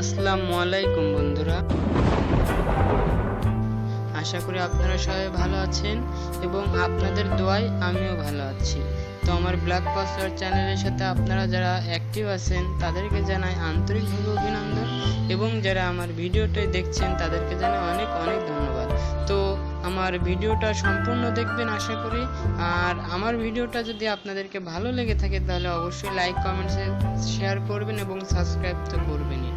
আসসালামু আলাইকুম, বন্ধুরা। আশা করি আপনারা সবাই ভালো আছেন এবং আপনাদের দোয়ায় আমিও ভালো আছি। তো আমার ব্ল্যাক পাসওয়ার্ড চ্যানেলের সাথে আপনারা যারা অ্যাক্টিভ আছেন, তাদেরকে জানাই আন্তরিকভাবে অভিনন্দন এবং যারা আমার ভিডিওটাই দেখছেন, তাদেরকে জানাই অনেক অনেক ধন্যবাদ। তো আমার ভিডিওটা সম্পূর্ণ দেখবেন, আশা করি। আর আমার ভিডিওটা যদি আপনাদেরকে ভালো লেগে থাকে, তাহলে অবশ্যই লাইক কমেন্টসে শেয়ার করবেন এবং সাবস্ক্রাইব তো করবেনই।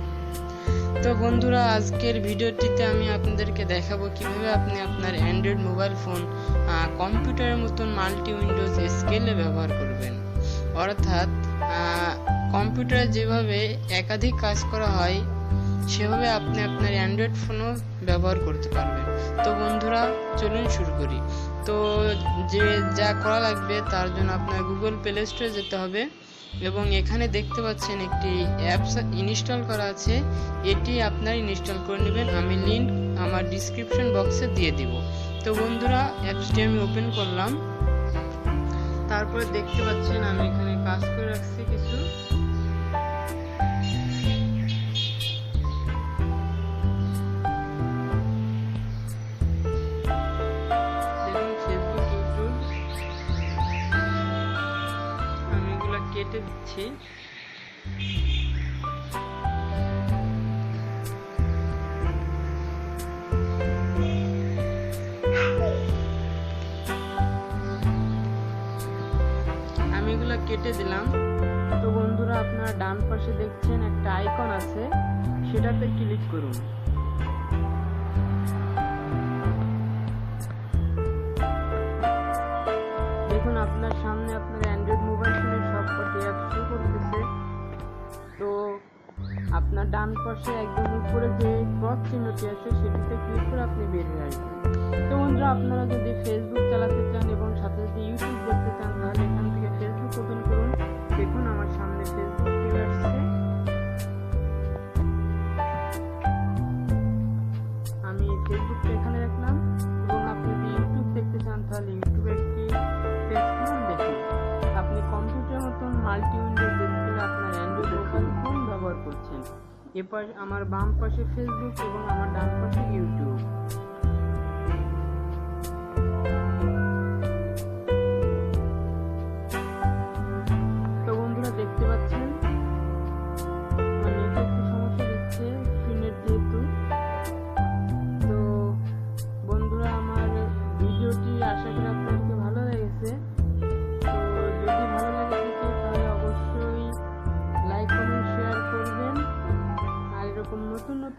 তো বন্ধুরা, আজকের ভিডিওটিতে আমি আপনাদেরকে দেখাবো কীভাবে আপনি আপনার অ্যান্ড্রয়েড মোবাইল ফোন কম্পিউটারের মতন মাল্টি উইন্ডোজ স্কেলে ব্যবহার করবেন। অর্থাৎ কম্পিউটারে যেভাবে একাধিক কাজ করা হয়, সেভাবে আপনি আপনার অ্যান্ড্রয়েড ফোনও ব্যবহার করতে পারবেন। তো বন্ধুরা, চলুন শুরু করি। তো যে, যা করা লাগবে তার জন্য আপনার গুগল প্লে স্টোরে যেতে হবে। এবং এখানে দেখতে পাচ্ছেন একটি অ্যাপস ইনস্টল করা আছে। এটি আপনারা ইনস্টল করে নেবেন। আমি লিঙ্ক আমার ডিসক্রিপশন বক্সে দিয়ে দিব। তো বন্ধুরা, অ্যাপসটি আমি ওপেন করলাম। তারপরে দেখতে পাচ্ছেন আমি এখানে কাজ করে রাখছি কিছু। কেটে দিচ্ছি। আমি এগুলো কেটে দিলাম। তো বন্ধুরা, আপনারা ডান পাশে দেখছেন একটা আইকন আছে। সেটাতে ক্লিক করুন। ডান পাশে একদম উপরে যে ক্রস চিহ্নটি আছে, সেটিতে ক্লিক করে আপনি বের হয়ে আসবেন। তো বন্ধুরা, আপনারা যদি ফেসবুক চালাতে চান এবং সাথে সাথে ইউটিউব দেখতে চান, তাহলে এখান থেকে ফেসবুক ওপেন করুন। দেখুন, আমার সামনে ফেসবুক চলে আসছে। আমি ফেসবুকটা এখানে রাখলাম। এবং আপনি যদি ইউটিউব দেখতে চান, তাহলে এপাশ আমার বাম পাশে ফেসবুক এবং আমার ডান পাশে ইউটিউব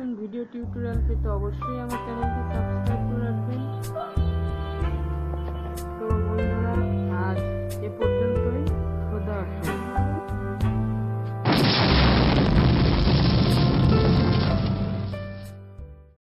নতুন ভিডিও টিউটোরিয়াল পেতে অবশ্যই আমার চ্যানেলটি সাবস্ক্রাইব করে রাখবেন।